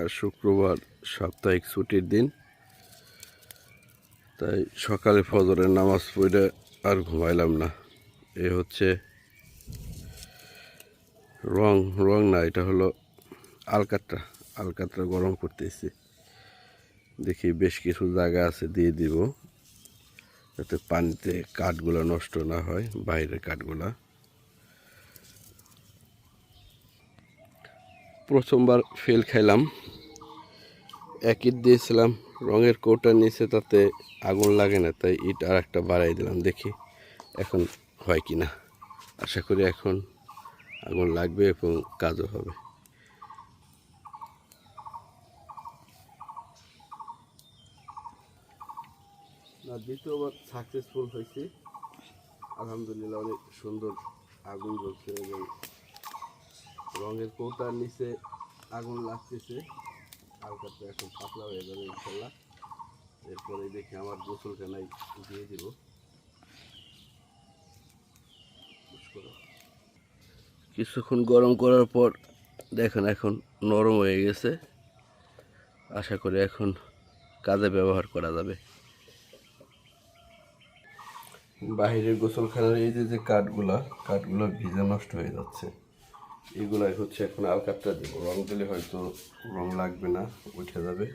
আর শুক্রবার সাপ্তাহিক ছুটির দিন। তাই সকালে ফজরের নামাজ পড়ে আর ঘুমাইলাম না। এ হচ্ছে রং রং না, এটা হলো আলকাতরা। আলকাতরা গরম করতেছি। দেখি বেশ কিছু জায়গা আছে, দিয়ে দিব। যাতে পানিতে কাঠগুলো নষ্ট না হয়, বাইরের কাঠগুলা। প্রথমবার ফেল খাইলাম। এক ইট দিয়েছিলাম, রঙের কৌটা নিচে তাতে আগুন লাগে না, তাই ইট আর একটা বাড়াই দিলাম, দেখি এখন হয় কি না। আশা করি এখন আগুন লাগবে এবং কাজও হবে। না, দ্বিতীয়বার সাকসেসফুল হয়েছি। আলহামদুলিল্লাহ, অনেক সুন্দর আগুন জ্বলছে এবং রঙের কৌটার নিচে আগুন লাগতেছে। হালকাটা এখন পাতলা হয়ে যাবে ইনশাল্লাহ। এরপরে দেখি আমার গোসলখানায় দিয়ে দিব। কিছুক্ষণ গরম করার পর দেখেন এখন নরম হয়ে গেছে। আশা করি এখন কাজে ব্যবহার করা যাবে। বাহিরের গোসলখানার এই যে যে কাঠগুলা কাঠগুলো ভিজে নষ্ট হয়ে যাচ্ছে। এগুলাই হচ্ছে এখন আলকাতটা দেবো রং দিলে হয়তো রং লাগবে না উঠে যাবে।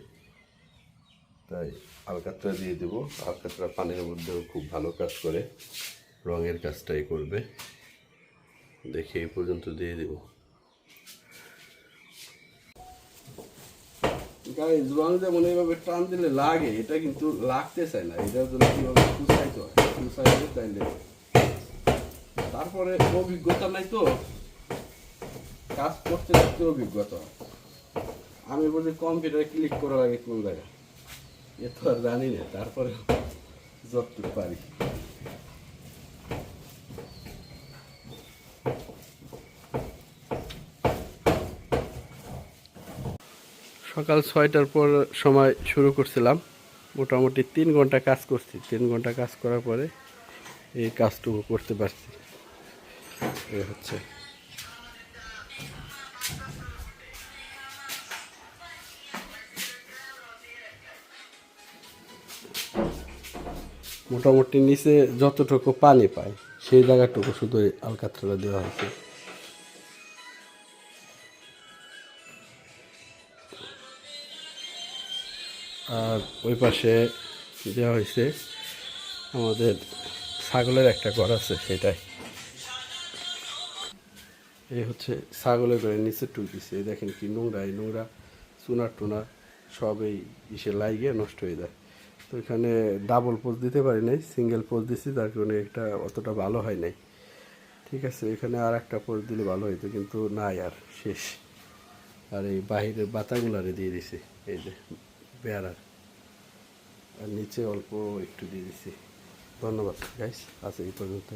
তাই আলকাতরা দিয়ে দেবো। আলকাতরা পানির মধ্যেও খুব ভালো কাজ করে রঙের কাজটাই করবে। দেখে এই পর্যন্ত দিয়ে দেব। গাইজ রং যেমন এইভাবে টান দিলে লাগে এটা কিন্তু লাগতে চায় না। এটার জন্য কীভাবে কুচাইতে হয়? কুচাইতে তাইলে। তারপরে অভিজ্ঞতা নাই তো? কাজ করতে করতে অভিজ্ঞতা আমি বলি কম্পিউটারে ক্লিক করা লাগে কোন জায়গায়? এ তো আর জানি না, তারপরে যতটুকু পারি। সকাল ছয়টার পর সময় শুরু করছিলাম। মোটামুটি তিন ঘণ্টা কাজ করছি। তিন ঘণ্টা কাজ করার পরে এই কাজটুকু করতে পারছি। এ হচ্ছে মোটামুটি নিচে যতটুকু পানি পায়, সেই জায়গাটুকু শুধু আলকাতরা দেওয়া হয়েছে। আর ওই পাশে দেওয়া হয়েছে আমাদের ছাগলের একটা ঘর আছে সেটাই। এই হচ্ছে ছাগলের ঘরের নিচে টুক দিছে। এই দেখেন কি নোংরা, এই নোংরা চুনা টুনা সব এই ইসে লাইগে নষ্ট হয়ে যায়। তো এখানে ডাবল পোজ দিতে পারি নাই সিঙ্গেল পোজ দিছি, তার কারণে এটা অতটা ভালো হয় নাই। ঠিক আছে, এখানে আর একটা পোজ দিলে ভালো হইতো, কিন্তু নাই আর, শেষ। আর এই বাহিরের বাতাগুলারে দিয়ে দিছি, এই যে বেড়ার আর নিচে অল্প একটু দিয়ে দিছি। ধন্যবাদ গাইস আচ্ছা এই পর্যন্ত